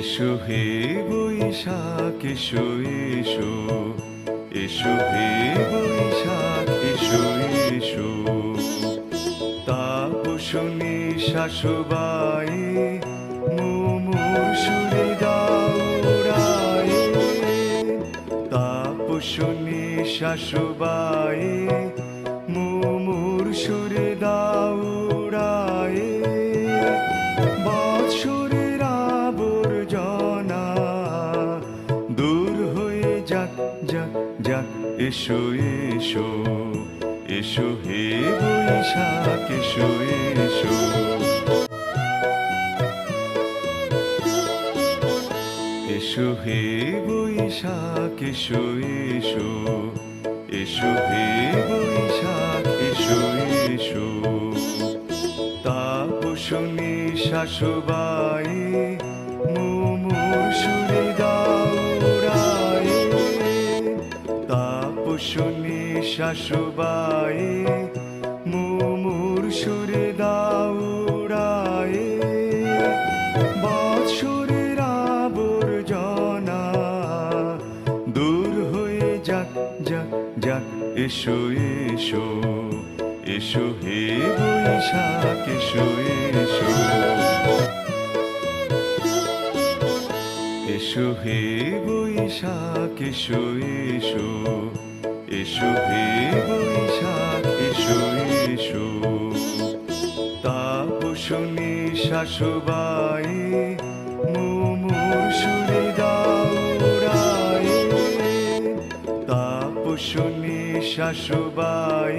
এসো হে বৈশাখ এসো এসো। এসো হে বৈশাখ এসো এসো। তাপসনী শাশুবাই মুমুর সুরে দাউরায় তাপসনী শাশুবাই মুমুর সুরে যাক যাক যাক, এসো এসো এসো হে বৈশাখ, এসো এসো। এসো হে বৈশাখ, এসো এসো এসো হে বৈশাখ, এসো এসো। তাপসনী শাশুবাই তাপসনী শাশুবাই, মুমুর সুরে দাউরায় বৎসরের আবর্জনা দূর হয়ে যাক যাক যাক, এসো এসো এসো হে বৈশাখ, এসো এসো। এসো হে বৈশাখ, এসো এসো। এসো হে বৈশাখ এসো এসো তাপসনী শাশুবাই মুমুর সুরে দাউরায় তাপসনী শাশুবাই